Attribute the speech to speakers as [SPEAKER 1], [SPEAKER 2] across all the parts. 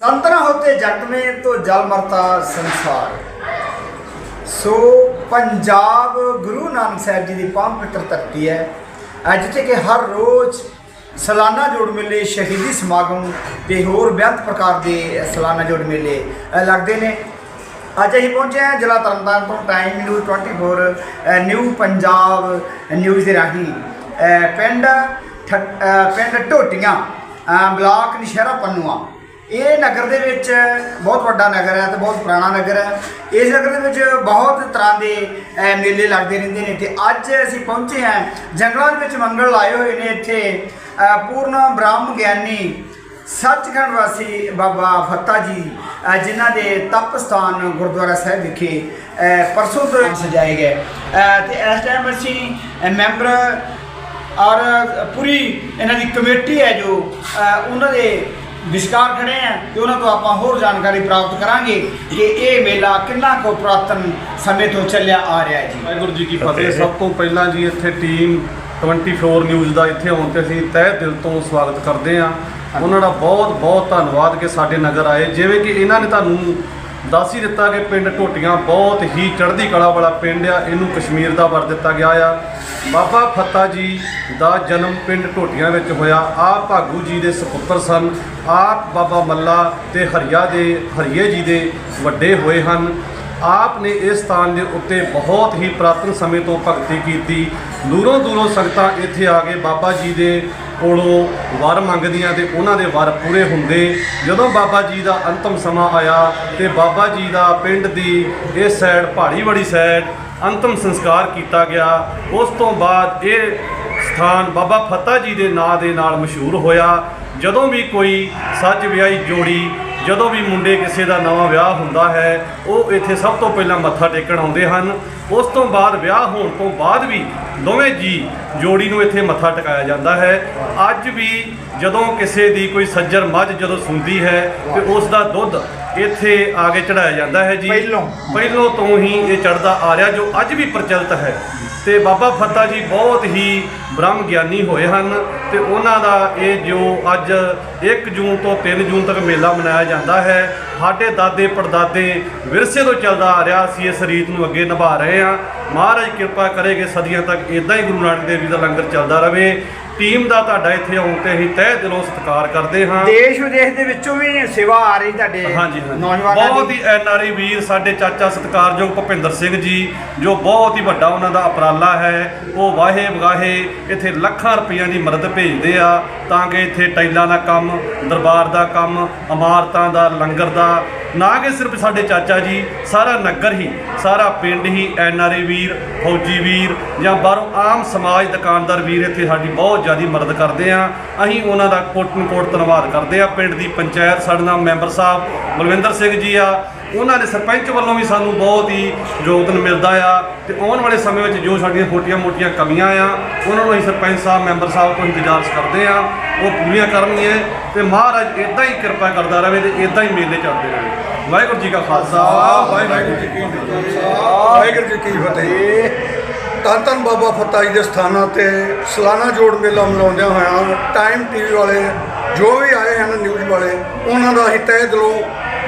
[SPEAKER 1] संतना होते जग में तो जल मरता ਸੰਸਾਰ ਸੋ ਪੰਜਾਬ ਗੁਰੂ ਨਾਨਕ ਸਾਹਿਬ ਜੀ ਦੀ ਪਾਵਨ ਪਵਿੱਤਰ ਧਰਤੀ ਹੈ ਅੱਜ ਜਿੱਥੇ ਕਿ ਹਰ ਰੋਜ਼ ਸਾਲਾਨਾ ਜੋੜ ਮੇਲੇ ਸ਼ਹੀਦੀ ਸਮਾਗਮ ਤੇ ਹੋਰ ਬੇਅੰਤ ਪ੍ਰਕਾਰ ਦੇ ਸਾਲਾਨਾ ਜੋੜ ਮੇਲੇ ਅ, ਲੱਗਦੇ ਨੇ ਅੱਜ ਅਸੀਂ ਪਹੁੰਚੇ ਹਾਂ ਜ਼ਿਲ੍ਹਾ ਤਰਨਤਾਰਨ ਤੋਂ ਟਾਈਮ ਨਿਊਜ਼ 24 ਅ, ਨਿਊ ਪੰਜਾਬ ਨਿਊਜ਼ ਦੇ ਰਾਹੀਂ ਅ, ਪਿੰਡ ਠ- ਅ, ਪਿੰਡ ਢੋਟੀਆਂ ਅ, ਬਲਾਕ ਨਸ਼ਹਿਰਾ ਪੰਨੂਆ ਇਹ ਨਗਰ ਦੇ ਵਿੱਚ ਬਹੁਤ ਵੱਡਾ ਨਗਰ ਹੈ ਤੇ ਬਹੁਤ ਪੁਰਾਣਾ ਨਗਰ ਹੈ। ਇਸ ਨਗਰ ਦੇ ਵਿੱਚ ਬਹੁਤ ਤਰ੍ਹਾਂ ਦੇ ਮੇਲੇ ਲੱਗਦੇ ਰਹਿੰਦੇ ਨੇ ਤੇ ਅੱਜ ਅਸੀਂ ਪਹੁੰਚੇ ਹਾਂ ਜੰਗਲਾਂ ਦੇ ਵਿੱਚ ਮੰਗਲ ਲਾਏ ਹੋਏ ਨੇ ਇੱਥੇ। ਪੂਰਨ ਬ੍ਰਹਮ ਗਿਆਨੀ ਸੱਚਖੰਡ ਵਾਸੀ ਬਾਬਾ ਫੱਤਾ ਜੀ ਜਿਨ੍ਹਾਂ ਦੇ ਤਪ ਸਥਾਨ ਗੁਰਦੁਆਰਾ ਸਾਹਿਬ ਵਿਖੇ ਪਰਸੋਂ ਤੋਂ ਸਜਾਏ ਗਏ। ਅ, ਤੇ ਇਸ ਟਾਈਮ ਅਸੀਂ ਮੈਂਬਰ ਔਰ ਪੂਰੀ ਇਹਨਾਂ ਦੀ ਕਮੇਟੀ ਹੈ ਜੋ ਉਹਨਾਂ ਦੇ ਵਿਚਕਾਰ ਖੜੇ ਆ ਤੇ ਉਹਨਾਂ ਤੋਂ ਆਪਾਂ ਹੋਰ ਜਾਣਕਾਰੀ ਪ੍ਰਾਪਤ ਕਰਾਂਗੇ ਕਿ ਇਹ ਮੇਲਾ ਕਿੰਨਾ ਕੋ ਪੁਰਾਤਨ ਸਮੇਂ ਤੋਂ ਚੱਲਿਆ ਆ ਰਿਹਾ ਹੈ ਜੀ।
[SPEAKER 2] ਵਾਹਿਗੁਰੂ ਜੀ ਕੀ ਫਤਿਹ। ਸਭ ਤੋਂ ਪਹਿਲਾਂ ਜੀ ਇੱਥੇ ਟੀਮ 24 ਨਿਊਜ਼ ਦਾ ਇੱਥੇ ਆਉਣ ਤੇ ਅਸੀਂ ਤਹਿ ਦਿਲ ਤੋਂ ਸਵਾਗਤ ਕਰਦੇ ਹਾਂ। ਉਹਨਾਂ ਦਾ ਬਹੁਤ ਬਹੁਤ ਧੰਨਵਾਦ ਕਿ ਸਾਡੇ ਨਗਰ ਆਏ। ਜਿਵੇਂ ਕਿ ਇਹਨਾਂ ਨੇ ਤੁਹਾਨੂੰ ਦੱਸ ਹੀ ਦਿੱਤਾ ਕਿ ਪਿੰਡ ਟੋਟੀਆਂ ਬਹੁਤ ਹੀ ਚੜ੍ਹਦੀ ਕਲਾ ਵਾਲਾ ਪਿੰਡ ਆ। ਇਹਨੂੰ ਕਸ਼ਮੀਰ ਦਾ ਵਰ ਦਿੱਤਾ ਗਿਆ ਆ। ਬਾਬਾ ਫੱਤਾ ਜੀ ਦਾ ਜਨਮ ਪਿੰਡ ਟੋਟੀਆਂ ਵਿੱਚ ਹੋਇਆ। ਆਪ ਭਾਗੂ ਜੀ ਦੇ ਸੁਪੁੱਤਰ ਸਨ। ਆਪ ਬਾਬਾ ਮੱਲਾ ਤੇ ਹਰੀਆ ਦੇ ਹਰੀਏ ਜੀ ਦੇ ਵੱਡੇ ਹੋਏ ਹਨ। ਆਪ ਨੇ ਇਸ ਸਥਾਨ ਦੇ ਉੱਤੇ ਬਹੁਤ ਹੀ ਪ੍ਰਾਤਨ ਸਮੇਂ ਤੋਂ ਭਗਤੀ ਕੀਤੀ। ਦੂਰੋਂ ਦੂਰੋਂ ਸੰਗਤਾਂ ਇੱਥੇ ਆ ਕੇ ਬਾਬਾ ਜੀ ਦੇ ਕੋਲੋਂ ਵਰ ਮੰਗਦੀਆਂ ਤੇ ਉਹਨਾਂ ਦੇ ਵਰ ਪੂਰੇ ਹੁੰਦੇ। ਜਦੋਂ ਬਾਬਾ ਜੀ ਦਾ ਅੰਤਮ ਸਮਾਂ ਆਇਆ ਤੇ ਬਾਬਾ ਜੀ ਦਾ ਪਿੰਡ ਦੀ ਇਸ ਸਾਈਡ ਪਹਾੜੀ ਵਾਲੀ ਸਾਈਡ ਅੰਤਮ ਸੰਸਕਾਰ ਕੀਤਾ ਗਿਆ। ਉਸ ਤੋਂ ਬਾਅਦ ਇਹ ਸਥਾਨ ਬਾਬਾ ਫਤਿਹ ਜੀ ਦੇ ਨਾਂ ਦੇ ਨਾਲ ਮਸ਼ਹੂਰ ਹੋਇਆ। ਜਦੋਂ ਵੀ ਕੋਈ ਸੱਜ ਵਿਆਹੀ ਜੋੜੀ ਜਦੋਂ ਵੀ ਮੁੰਡੇ ਕਿਸੇ ਦਾ ਨਵਾਂ ਵਿਆਹ ਹੁੰਦਾ ਹੈ, ਉਹ ਇੱਥੇ ਸਭ ਤੋਂ ਪਹਿਲਾਂ ਮੱਥਾ ਟੇਕਣ ਆਉਂਦੇ ਹਨ। ਉਸ ਤੋਂ ਬਾਅਦ ਵਿਆਹ ਹੋਣ ਤੋਂ ਬਾਅਦ ਵੀ ਦੋਵੇਂ ਜੀ ਜੋੜੀ ਨੂੰ ਇੱਥੇ ਮੱਥਾ ਟਿਕਾਇਆ ਜਾਂਦਾ ਹੈ। ਅੱਜ ਵੀ ਜਦੋਂ ਕਿਸੇ ਦੀ ਕੋਈ ਸੱਜਰ ਮੱਝ ਜਦੋਂ ਸੁੰਦੀ ਹੈ ਤੇ ਉਸ ਦਾ ਦੁੱਧ ਇੱਥੇ ਆ ਕੇ ਚੜਾਇਆ ਜਾਂਦਾ ਹੈ ਜੀ।
[SPEAKER 1] ਪਹਿਲੋਂ।
[SPEAKER 2] ਪਹਿਲੋਂ ਤੋਂ ਹੀ ਇਹ ਚੜਦਾ ਆ ਰਿਹਾ ਜੋ ਅੱਜ ਵੀ ਪ੍ਰਚਲਿਤ ਹੈ। ਤੇ ਬਾਬਾ ਫੱਤਾ ਜੀ ਬਹੁਤ ਹੀ ਬ੍ਰਹਮ ਗਿਆਨੀ ਹੋਏ ਹਨ ਤੇ ਉਹਨਾਂ ਦਾ ਇਹ ਜੋ ਅੱਜ 1 ਜੂਨ ਤੋਂ 3 ਜੂਨ ਤੱਕ ਮੇਲਾ ਮਨਾਇਆ ਜਾਂਦਾ ਹੈ। ਸਾਡੇ ਦਾਦੇ ਪੜਦਾਦੇ ਵਿਰਸੇ ਤੋਂ ਚੱਲਦਾ ਆ ਰਿਹਾ ਸੀ ਇਸ ਰੀਤ ਨੂੰ ਅੱਗੇ ਨਿਭਾ ਰਹੇ ਹਾਂ। ਮਹਾਰਾਜ ਕਿਰਪਾ ਕਰੇਗੇ ਸਦੀਆਂ ਤੱਕ ਇਦਾਂ ਹੀ ਗੁਰੂ ਨਾਨਕ ਦੇਵ ਜੀ ਦਾ ਲੰਗਰ ਚੱਲਦਾ ਰਹੇ। ਟੀਮ ਦਾ ਤੁਹਾਡਾ ਇੱਥੇ ਆਉਣ ਤੇ ਅਸੀਂ ਤਹਿ ਦਿਲੋਂ ਸਤਿਕਾਰ ਕਰਦੇ ਹਾਂ।
[SPEAKER 1] ਦੇਸ਼ ਵਿਦੇਸ਼ ਦੇ ਵਿੱਚੋਂ ਵੀ ਸੇਵਾ ਆ ਰਹੀ ਤੁਹਾਡੇ
[SPEAKER 2] ਹਾਂਜੀ ਹਾਂਜੀ।
[SPEAKER 1] ਨੌਜਵਾਨਾਂ
[SPEAKER 2] ਬਹੁਤ ਹੀ ਐਨਆਰਆਈ ਵੀਰ ਸਾਡੇ ਚਾਚਾ ਸਤਿਕਾਰਯੋਗ ਭੁਪਿੰਦਰ ਸਿੰਘ ਜੀ ਜੋ ਬਹੁਤ ਹੀ ਵੱਡਾ ਉਹਨਾਂ ਦਾ ਉਪਰਾਲਾ ਹੈ ਉਹ ਵਾਹੇ ਵਗਾਹੇ ਇੱਥੇ ਲੱਖਾਂ ਰੁਪਈਆਂ ਦੀ ਮਦਦ ਭੇਜਦੇ ਆ ਤਾਂ ਕਿ ਇੱਥੇ ਟਾਈਲਾਂ ਦਾ ਕੰਮ ਦਰਬਾਰ ਦਾ ਕੰਮ ਇਮਾਰਤਾਂ ਦਾ ਲੰਗਰ ਦਾ ਨਾ ਕਿ ਸਿਰਫ ਸਾਡੇ ਚਾਚਾ ਜੀ, ਸਾਰਾ ਨਗਰ ਹੀ, ਸਾਰਾ ਪਿੰਡ ਹੀ ਐੱਨ ਆਰ ਏ ਵੀਰ, ਫੌਜੀ ਵੀਰ ਜਾਂ ਬਾਹਰੋਂ ਆਮ ਸਮਾਜ ਦੁਕਾਨਦਾਰ ਵੀਰ ਇੱਥੇ ਸਾਡੀ ਬਹੁਤ ਜ਼ਿਆਦਾ ਮਦਦ ਕਰਦੇ ਆ। ਅਸੀਂ ਉਹਨਾਂ ਦਾ ਕੋਟਨ ਕੋਟ ਧੰਨਵਾਦ ਕਰਦੇ ਆ। ਪਿੰਡ ਦੀ ਪੰਚਾਇਤ ਸਾਡੇ ਨਾਲ ਮੈਂਬਰ ਸਾਹਿਬ ਬਲਵਿੰਦਰ ਸਿੰਘ ਜੀ ਆ। ਉਹਨਾਂ ਦੇ ਸਰਪੰਚ ਵੱਲੋਂ ਵੀ ਸਾਨੂੰ ਬਹੁਤ ਹੀ ਯੋਗਦਾਨ ਮਿਲਦਾ ਆ ਤੇ ਆਉਣ ਵਾਲੇ ਸਮੇਂ ਵਿੱਚ ਜੋ ਸਾਡੀਆਂ ਛੋਟੀਆਂ-ਮੋਟੀਆਂ ਕਮੀਆਂ ਆ, ਉਹਨਾਂ ਨੂੰ ਅਸੀਂ ਸਰਪੰਚ ਸਾਹਿਬ, ਮੈਂਬਰ ਸਾਹਿਬ ਤੋਂ ਇੰਤਜ਼ਾਰ ਕਰਦੇ ਆ। ਉਹ ਪੂਰੀਆਂ ਕਰਨਗੇ ਤੇ ਮਹਾਰਾਜ ਇਦਾਂ ਹੀ ਕਿਰਪਾ ਕਰਦਾ ਰਹੇ ਤੇ ਇਦਾਂ ਹੀ ਮੇਲੇ ਚੱਲਦੇ ਰਹੇ ਵਾਹਿਗੁਰੂ ਜੀ ਕਾ ਖਾਲਸਾ ਵਾਹਿਗੁਰੂ ਜੀ ਕੀ ਫਤਿਹ।
[SPEAKER 3] ਵਾਹਿਗੁਰੂ ਜੀ ਕੀ ਫਤਿਹ। ਧੰਨ ਧੰਨ ਬਾਬਾ ਫੱਤਾ ਜੀ ਦੇ ਸਥਾਨਾਂ ਤੇ ਸਾਲਾਨਾ ਜੋੜ ਮੇਲਾ ਮਨਾਉਂਦਿਆਂ ਹੋਇਆਂ ਟਾਈਮ ਟੀਵੀ ਵਾਲੇ ਜੋ ਵੀ ਆਏ ਹਨ ਨਿਊਜ਼ ਵਾਲੇ ਉਹਨਾਂ ਦਾ ਅਸੀਂ ਤਹਿ ਦਿਲੋਂ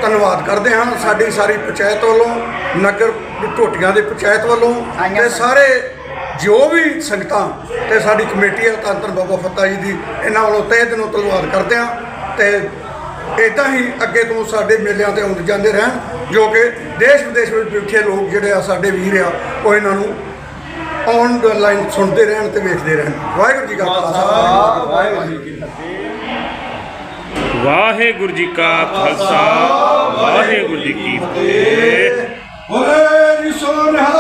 [SPEAKER 3] ਧੰਨਵਾਦ ਕਰਦੇ ਹਾਂ। ਸਾਡੀ ਸਾਰੀ ਪੰਚਾਇਤ ਵੱਲੋਂ ਨਗਰ ਢੋਟੀਆਂ ਦੇ ਪੰਚਾਇਤ ਵੱਲੋਂ ਤੇ। ਸਾਰੇ ਜੋ ਵੀ ਸੰਗਤਾਂ ਤੇ ਸਾਡੀ ਕਮੇਟੀ ਹੈ ਧੰਨ ਬਾਬਾ ਫੱਤਾ ਜੀ ਦੀ ਇਹਨਾਂ ਵੱਲੋਂ ਤਹਿ ਦਿਲੋਂ ਧੰਨਵਾਦ ਕਰਦੇ ਹਾਂ ਤੇ ਇਦਾਂ ਹੀ ਅੱਗੇ ਤੋਂ ਸਾਡੇ ਮੇਲਿਆਂ ਤੇ ਆਉਂਦੇ ਜਾਂਦੇ ਰਹਿਣ ਜੋ ਕਿ ਦੇਸ਼ ਵਿਦੇਸ਼ ਵਿੱਚ ਬੈਠੇ ਲੋਕ ਜਿਹੜੇ ਆ ਸਾਡੇ ਵੀਰ ਆ ਉਹ ਇਹਨਾਂ ਨੂੰ ਆਨਲਾਈਨ ਸੁਣਦੇ ਰਹਿਣ ਤੇ ਵੇਖਦੇ ਰਹਿਣ। ਵਾਹਿਗੁਰੂ ਜੀ ਕਾ ਖਾਲਸਾ।
[SPEAKER 2] ਵਾਹਿਗੁਰੂ ਜੀ ਕੀ ਫਤਿਹ
[SPEAKER 4] ਵਾਹਿਗੁਰੂ ਜੀ ਕਾ ਖਾਲਸਾ ਵਾਹਿਗੁਰੂ ਜੀ ਕੀ ਫਤਿਹ
[SPEAKER 3] ਬੋਲੇ ਜੀ ਸੋਨਿਹਾ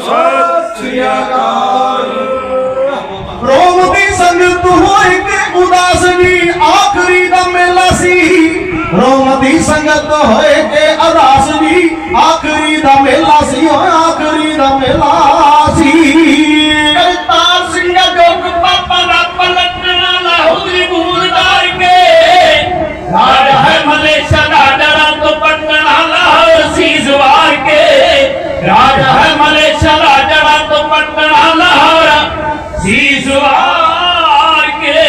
[SPEAKER 4] ਸਤਿ ਸ੍ਰੀ
[SPEAKER 3] ਅਕਾਲ।
[SPEAKER 5] ਰੋਮ ਦੀ ਸੰਗਤ ਹੋਏ ਕਿ ਉਦਾਸ ਵੀ ਆਖਰੀ ਦਾ ਮੇਲਾ ਸੀ। ਰੋਮ ਦੀ ਸੰਗਤ ਹੋਏ ਕਿ ਉਦਾਸ ਵੀ ਆਖਰੀ ਦਾ ਮੇਲਾ ਸੀ ਆਖਰੀ ਦਾ ਮੇਲਾ ਸੀ। ਕਰਤਾਰ ਸਿੰਘ ਜੋਗ ਪਾਪਾ ਦਾ ਪਲਟਣਾ ਲਾਹੌਰੀ ਬੂਰ ਡਾਰ ਕੇ ਰਾਜ ਹੈ ਮਲੇਸ਼ਾ ਦਾ ਡਰਾਂ ਤੋਂ ਪਟਣਾ ਲਾਹੌਰ ਸੀਜ਼ ਵਾਰ ਕੇ। ਰਾਜ ਹੈ ਸਵਾਰ ਕੇ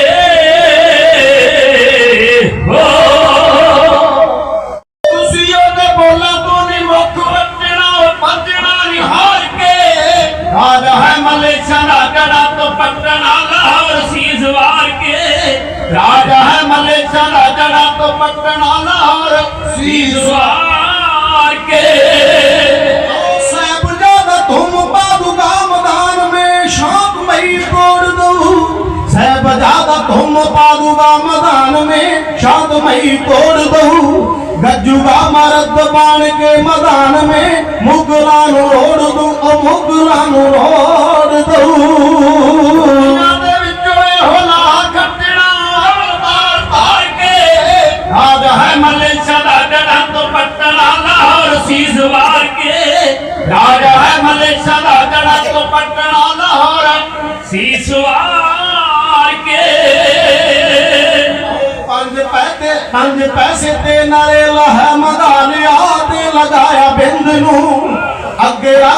[SPEAKER 5] ਹੋ। ਤੁਸੀਂ ਉਹਦੇ ਬੋਲਾਂ ਤੋਂ ਨਹੀਂ ਮੁੱਖ ਵੱਜਣਾ ਵੱਜਣਾ ਨਹੀਂ ਹਾਰ ਕੇ। ਰਾਜ ਹੈ ਮਲੇਸ਼ਾ
[SPEAKER 6] ਦਾ ਗੜਾ
[SPEAKER 5] ਤੋਂ ਪਟਣਾ ਲਾਹੌਰ ਸੀਸ ਵਾਰ ਕੇ। ਰਾਜ ਹੈ ਮਲੇਸ਼ਾ ਦਾ ਗੜਾ ਤੋਂ ਪਟਣਾ ਲਾਹੌਰ ਸੀਸ ਵਾਰ ਕੇ। में शांतमयी तोड़ दो गज्जुगा मरद बाण के मैदान में मुगलान रोड़ दो ओ मुगलान रोड़ दो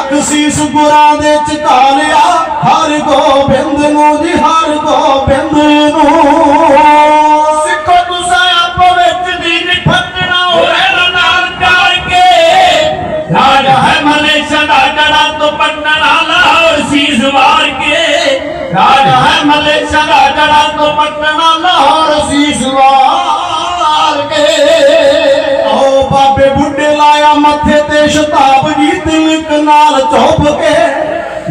[SPEAKER 5] ਰੱਖ ਸੀਸ ਗੁਰਾਂ ਦੇ ਝੁਕਾ ਲਿਆ ਹਰ ਗੋਬਿੰਦ ਨੂੰ ਜੀ ਹਰ ਗੋਬਿੰਦ ਨੂੰ।
[SPEAKER 6] ਦੀ ਰਾਜਾ ਹੈ ਮਲੇ ਸਦਾ ਡਰਾ ਤੋਂ ਪਟਨਾ ਲਾਹੌਰ ਸੀਸ ਵਾਰ ਕੇ। ਰਾਜਾ ਹੈ ਮਲੇ ਸਦਾ ਡਰਾ ਤੋਂ ਪਟਨਾ ਲਾਹੌਰ
[SPEAKER 5] ਸੀਸ ਵਾਰ ਮੱਥੇ ਤੇ ਸ਼ਤਾਬ ਜੀ ਤਿਲਕ ਨਾਲ ਚੁੱਪ ਕੇ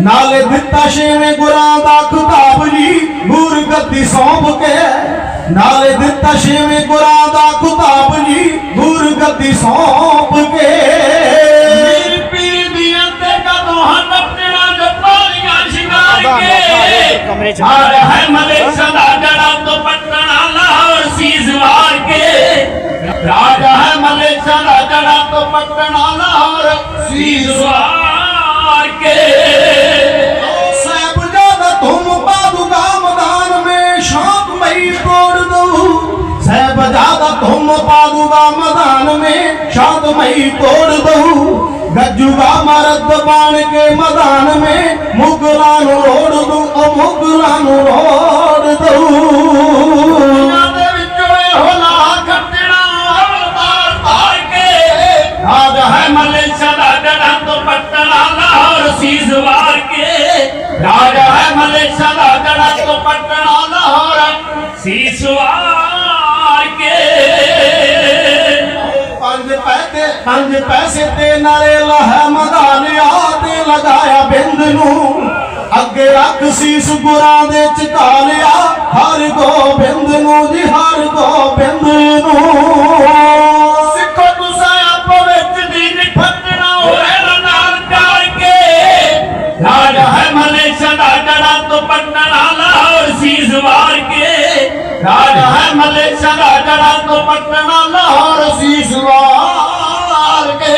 [SPEAKER 5] ਨਾਲੇ ਦਿੱਤਾ ਛੇਵੇਂ ਗੁਰਾਂ ਦਾ ਖਿਤਾਬ ਜੀ ਗੁਰ ਗੱਦੀ ਸੌਂਪ ਕੇ ਨਾਲੇ ਦਿੱਤਾ ਛੇਵੇਂ ਗੁਰਾਂ ਦਾ ਖਿਤਾਬ ਜੀ ਗੁਰ ਗੱਦੀ ਸੌਂਪ ਕੇ।
[SPEAKER 6] ਪੀਰ ਪੀਰ ਦੀਆਂ ਤੇ ਕਦੋਂ ਹਨ ਆਪਣਾ ਜਪਾਲੀਆਂ ਸ਼ਿੰਗਾਰ ਕੇ ਹਾਰ ਹੈ ਮਲੇ ਸਦਾ ਡਰਾ ਤੋਂ ਪਟਨਾ ਲਾਹੌਰ ਸੀਸ ਵਾਰ ਕੇ
[SPEAKER 5] साहबजादा तुम पादुका मैदान में शांतमयी तोड़ दो साहबजादा तुम पादुका मैदान में शांतमयी तोड़ दो गज्जुगा मरद बाण के मैदान में मुगलान रोड़ दो ओ मुगलान रोड़ दो
[SPEAKER 6] ਪਟਨਾ ਲਾਹੌਰ ਸੀਸ ਵਾਰ ਕੇ।
[SPEAKER 5] ਪੰਜ ਪੈਸੇ ਪੰਜ ਪੈਸੇ ਤੇ ਨਾਲੇ ਲਹਾ ਮਗਾ ਲਿਆ ਤੇ ਲਗਾਇਆ ਬਿੰਦ ਨੂੰ। ਅੱਗੇ ਰੱਖ ਸੀਸ ਗੁਰਾਂ ਦੇ ਝੁਕਾ ਲਿਆ ਹਰ ਗੋਬਿੰਦ ਨੂੰ ਜੀ ਹਰ ਗੋਬਿੰਦ ਨੂੰ।
[SPEAKER 6] ਰਾਜਾ ਹੈ ਮਲੇ ਸਦਾ ਡਰਾ ਤੋਂ ਪਟਨਾ ਲਾਹੌਰ ਸੀਸ ਵਾਰ ਕੇ।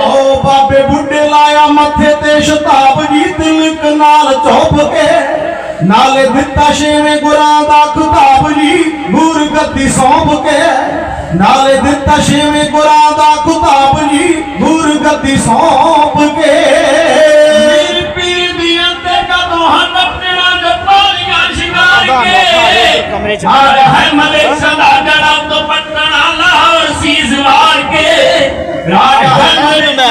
[SPEAKER 5] ਓ ਬਾਬੇ ਬੁੱਢੇ ਲਾਇਆ ਮੱਥੇ ਤੇ ਸ਼ਤਾਬ ਜੀ ਤਿਲਕ ਨਾਲ ਚੁੱਪ ਕੇ। ਨਾਲੇ ਦਿੱਤਾ ਛੇਵੇਂ ਗੁਰਾਂ ਦਾ ਖਿਤਾਬ ਜੀ ਗੁਰ ਗੱਦੀ ਸੌਂਪ ਕੇ। ਨਾਲੇ ਦਿੱਤਾ ਛੇਵੇਂ ਗੁਰਾਂ ਦਾ ਖਿਤਾਬ ਜੀ ਗੁਰ ਗੱਦੀ ਸੌਂਪ ਕੇ।
[SPEAKER 6] ਕੇ ਹਾਰ ਹੈ ਮਲੇ ਸਦਾ ਡਰਾ ਤੋਂ ਪਟਨਾ ਲਾਹੌਰ ਸੀਸ ਵਾਰ ਕੇ। ਰਾਜ ਹੈ ਮਲੇ ਤੋਂ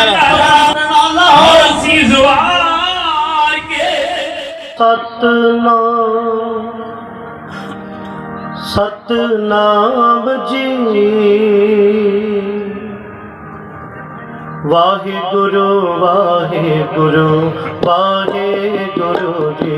[SPEAKER 6] ਲਾਹੌਰ ਸੀਸ ਵਾਰ ਕੇ।
[SPEAKER 7] ਸਤਨਾਮ ਸਤਨਾਮ ਜੀ। ਵਾਹਿਗੁਰੂ ਵਾਹਿਗੁਰੂ ਵਾਹਿਗੁਰੂ ਜੀ।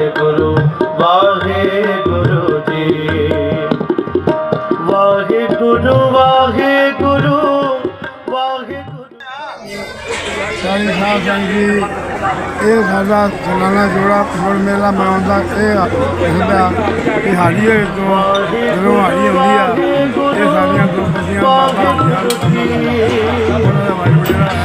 [SPEAKER 8] ਸਾਈਂ ਸਿੰਘ ਜੀ ਇਹ ਸਾਡਾ ਸਾਲਾਨਾ ਜੋੜਾ ਫੁੱਲ ਮੇਲਾ ਮਨਾਉਣ ਦਾ ਇਹ ਹੁੰਦਾ ਕਿ ਹਾੜੀ ਹੋਏ ਤੋਂ ਜਦੋਂ ਹਾੜੀ ਆਉਂਦੀ ਆ, ਇਹ ਸਾਡੀਆਂ ਗੁਰਬਤੀਆਂ ਮਾਤਾ ਹੁੰਦੀਆਂ ਉਹਨਾਂ ਦਾ ਵਾਹਿਗੁਰੂ ਜਿਹੜਾ ਹੈ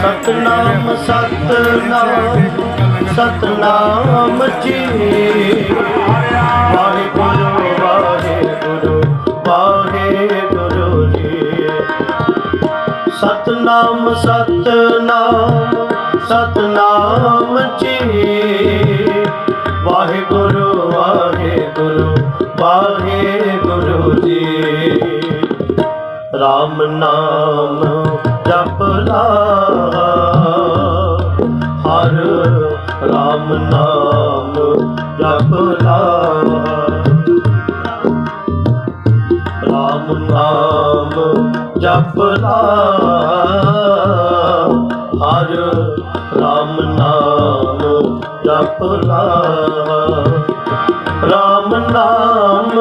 [SPEAKER 7] ਸਤਨਾਮ ਸਤਨਾਮ ਸਤਨਾਮ ਜੀ। ਵਾਹਿਗੁਰੂ ਵਾਹਿਗੁਰੂ ਵਾਹਿਗੁਰੂ ਜੀ। ਰਾਮ ਨਾਮ ਜਪ ਲਾ। ਹਰ ਰਾਮ ਨਾਮ ਜਪ ਲਾ। RAM ਨਾਮ ਜਪ ਲਾ। ਹਰ ਰਾਮ ਨਾਮ ਜਪ ਲਾ ਰਾਮ ਨਾਮ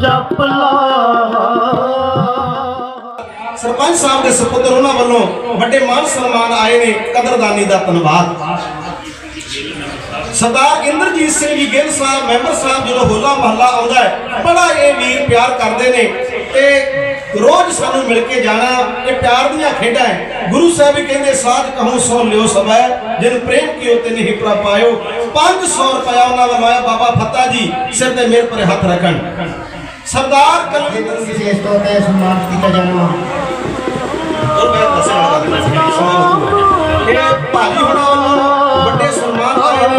[SPEAKER 7] ਜਪ ਲਾ
[SPEAKER 5] ਸਰਪੰਚ ਸਾਹਿਬ ਦੇ ਸੁਪੁੱਤਰ ਉਹਨਾਂ ਵੱਲੋਂ ਵੱਡੇ ਮਾਨ ਸਨਮਾਨ ਆਏ ਨੇ ਕਦਰਦਾਨੀ ਦਾ ਧੰਨਵਾਦ। ਸਰਦਾਰ ਇੰਦਰਜੀਤ ਸਿੰਘ ਜੀ ਗਿੱਲ ਸਾਹਿਬ, ਮੈਂਬਰ ਸਾਹਿਬ ਜਦੋਂ ਹੋਲਾ ਮਹੱਲਾ ਆਉਂਦਾ ਹੈ, ਬੜਾ ਇਹ ਵੀਰ ਪਿਆਰ ਕਰਦੇ ਨੇ ਤੇ ਰੋਜ਼ ਸਾਨੂੰ ਮਿਲ ਕੇ ਜਾਣਾ ਇਹ ਪਿਆਰ ਦੀਆਂ ਖੇਡਾਂ ਹੈ। ਗੁਰੂ ਸਾਹਿਬ ਵੀ ਕਹਿੰਦੇ ਸਾਧ ਕਹੂੰ ਸੋ ਲਿਓ ਸਭੈ। ਜਿਨ ਪ੍ਰੇਮ ਕੀਓ ਤੇ ਨਹੀਂ ਪ੍ਰਾ ਪਾਇਓ। 500 ਰੁਪਇਆ ਉਹਨਾਂ ਵੱਲੋਂ ਆਇਆ ਬਾਬਾ ਫੱਤਾ ਜੀ ਸਿਰ ਤੇ ਮੇਰੇ ਪਰ ਹੱਥ ਰੱਖਣ। ਸਰਦਾਰ ਕਲਵਿੰਦਰ
[SPEAKER 9] ਵਿਸ਼ੇਸ਼ ਤੌਰ ਤੇ ਸਨਮਾਨਿਤ ਕੀਤਾ ਜਾਣਾ।
[SPEAKER 5] ਔਰ ਮੈਂ ਦੱਸਣਾ ਚਾਹੁੰਦਾ ਸੀ ਸਮਾਂ ਇਹ ਭਾਜੀ ਹੁਣਾਂ ਵੱਡੇ ਸਨਮਾਨ ਆਏ ਨੇ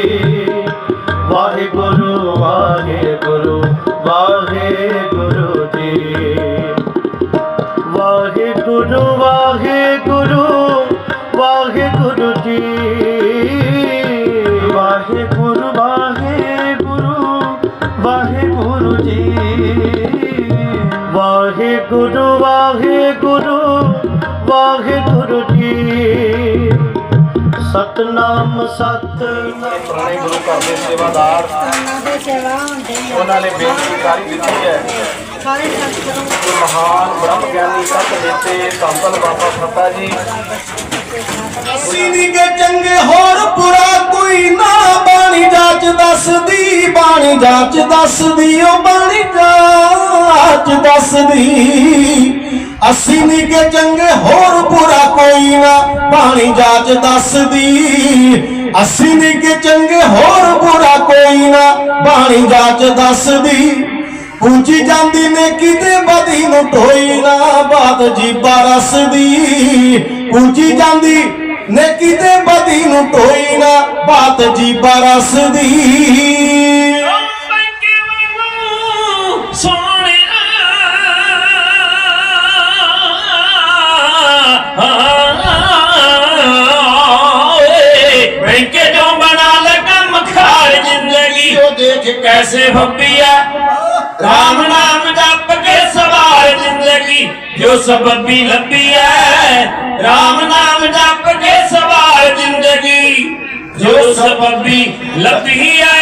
[SPEAKER 7] ਸਤਨਾਮ ਸਤਨਾਮ
[SPEAKER 2] ਪੁਰਾਣੇ ਗੁਰੂ ਘਰ ਦੇ ਸੇਵਾਦਾਰ
[SPEAKER 10] ਦੇ ਸੇਵਾ ਹੁੰਦੇ ਆ।
[SPEAKER 2] ਉਹਨਾਂ ਨੇ ਬੇਨਤੀ ਕਰੀ ਦਿੱਤੀ ਹੈ।
[SPEAKER 10] ਸਾਰੇ ਸਤਿਗੁਰੂ
[SPEAKER 2] ਕਿ ਮਹਾਨ ਬ੍ਰਹਮ ਗਿਆਨੀ ਤਤ ਦਿੱਤੇ ਸੰਤਨ ਬਾਬਾ ਫੱਤਾ ਜੀ।
[SPEAKER 5] ਅਸੀਂ ਨੀ ਗੇ ਚੰਗੇ ਹੋਰ ਬੁਰਾ ਕੋਈ ਨਾ ਬਾਣੀ ਜਾਂਚ ਦੱਸਦੀ ਬਾਣੀ ਜਾਂਚ ਦੱਸਦੀ ਓ ਬਾਣੀ ਜਾਂਚ ਦੱਸਦੀ। ਅਸੀਂ ਨੀ ਗੇ ਚੰਗੇ, ਹੋਰ ਬੁਰਾ ਕੋਈ ਨਾ। ਪਾਣੀ ਜਾਚ ਦੱਸਦੀ, ਅਸੀਂ ਨੀ ਗੇ ਚੰਗੇ, ਹੋਰ ਬੁਰਾ ਕੋਈ ਨਾ। ਬਾਣੀ ਜਾਚ ਦੱਸਦੀ ਪੂਜੀ ਜਾਂਦੀ ਨੇ ਕਿਤੇ ਬਦੀ ਨੂੰ ਢੋਈ ਨਾ। ਬਾਤ ਜੀ ਬਰਸ ਪੂਜੀ ਜਾਂਦੀ ਨੇ ਕਿਤੇ ਬਦੀ ਨੂੰ ਢੋਈ ਨਾ। ਬਾਤ ਜੀ ਬਰਸ
[SPEAKER 6] ਬੈਂਕੇ ਜੋ ਬਣਾ ਲਗਾ ਮਖਾਰ ਜ਼ਿੰਦਗੀ ਉਹ ਦੇਖ ਕੈਸੇ ਹੱਬੀਆ ਰਾਮ ਨਾਮ ਜਪ ਕੇ ਸਵਾਰ ਜ਼ਿੰਦਗੀ ਜੋ ਸਬੱਬੀ ਲੱਭੀ ਐ ਰਾਮ ਨਾਮ ਜਪ ਕੇ ਸਵਾਰ ਜ਼ਿੰਦਗੀ ਜੋ ਸਬੱਬੀ ਲੱਭੀ ਐ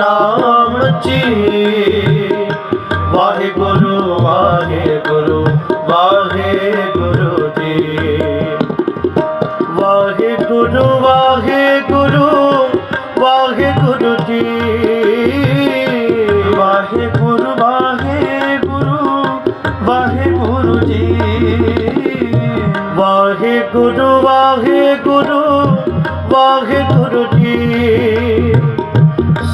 [SPEAKER 7] ਨਾਮ ਜੀ ਵਾਹਿਗੁਰੂ ਵਾਹਿਗੁਰੂ ਵਾਹਿਗੁਰੂ ਜੀ ਵਾਹਿਗੁਰੂ ਵਾਹਿਗੁਰੂ ਵਾਹਿਗੁਰੂ ਜੀ ਵਾਹਿਗੁਰੂ ਵਾਹਿਗੁਰੂ ਵਾਹਿਗੁਰੂ ਜੀ ਵਾਹਿਗੁਰੂ ਵਾਹਿਗੁਰੂ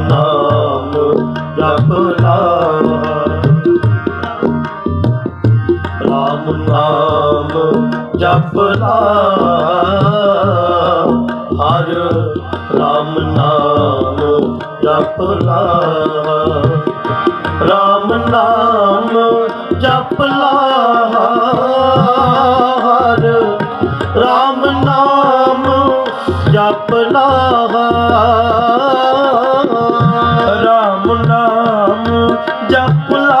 [SPEAKER 7] ਨਾਮ ਜਪ ਲਾ ਰਾਮ ਨਾਮ ਜਪ ਲਾ ਹਰ ਰਾਮ ਨਾਮ ਜਪ ਲਾ ਰਾਮ ਨਾਮ ਜਪ ਲਾ জপলা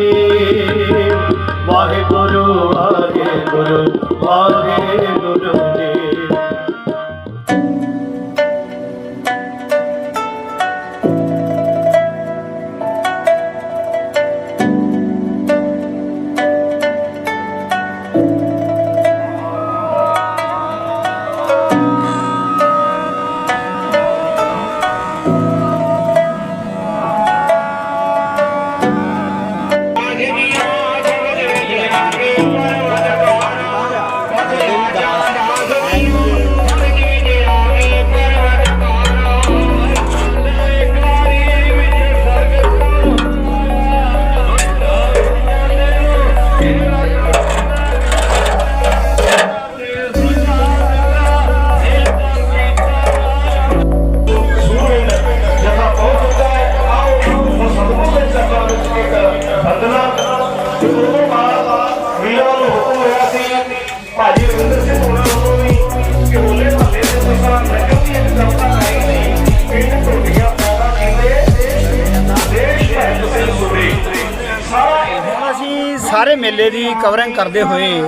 [SPEAKER 1] ਕਵਰਿੰਗ ਕਰਦੇ ਹੋਏ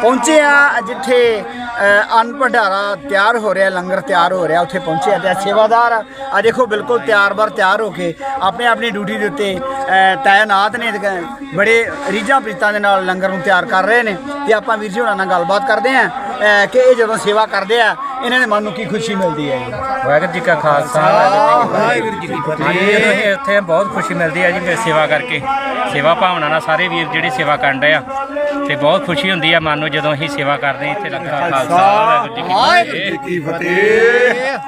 [SPEAKER 1] ਪਹੁੰਚੇ ਆ ਜਿੱਥੇ ਅ, ਅੰਨ ਭੰਡਾਰਾ ਤਿਆਰ ਹੋ ਰਿਹਾ ਲੰਗਰ ਤਿਆਰ ਹੋ ਰਿਹਾ ਉੱਥੇ ਪਹੁੰਚੇ ਆ ਤੇ ਸੇਵਾਦਾਰ ਆ ਦੇਖੋ ਬਿਲਕੁਲ ਤਿਆਰ ਬਰ ਤਿਆਰ ਹੋ ਕੇ ਆਪਣੇ ਆਪਣੀ ਡਿਊਟੀ ਦੇ ਉੱਤੇ ਤਾਇਨਾਤ ਨੇ ਬੜੇ ਰੀਝਾਂ ਪ੍ਰੀਤਾਂ ਦੇ ਨਾਲ ਲੰਗਰ ਨੂੰ ਤਿਆਰ ਕਰ ਰਹੇ ਨੇ ਤੇ ਆਪਾਂ ਵੀਰ ਜੀ ਹੋਣਾ ਨਾਲ ਗੱਲਬਾਤ ਕਰਦੇ ਆ ਕਿ ਇਹ ਜਦੋਂ ਸੇਵਾ ਕਰਦੇ ਆ ਇਹਨਾਂ ਦੇ ਮਨ ਨੂੰ ਕੀ ਖੁਸ਼ੀ ਮਿਲਦੀ ਹੈ ਜੀ?
[SPEAKER 11] ਵਾਹਿਗੁਰੂ ਜੀ ਕਾ ਖਾਲਸਾ ਵਾਹਿਗੁਰੂ ਜੀ ਕੀ ਫਤਿਹ। ਜਦੋਂ ਇੱਥੇ ਬਹੁਤ ਖੁਸ਼ੀ ਮਿਲਦੀ ਹੈ ਜੀ ਮੇਰੇ ਸੇਵਾ ਕਰਕੇ ਸੇਵਾ ਭਾਵਨਾ ਨਾਲ ਸਾਰੇ ਵੀਰ ਜਿਹੜੇ ਸੇਵਾ ਕਰਨ ਰਹੇ ਆ ਤੇ ਬਹੁਤ ਖੁਸ਼ੀ ਹੁੰਦੀ ਆ ਮਨ ਨੂੰ ਜਦੋਂ ਅਸੀਂ ਸੇਵਾ ਕਰਦੇ ਹਾਂ ਇੱਥੇ ਲੰਗਰ ਖਾਲਸਾ ਵਾਹਿਗੁਰੂ ਜੀ
[SPEAKER 3] ਕੀ ਫਤਿਹ।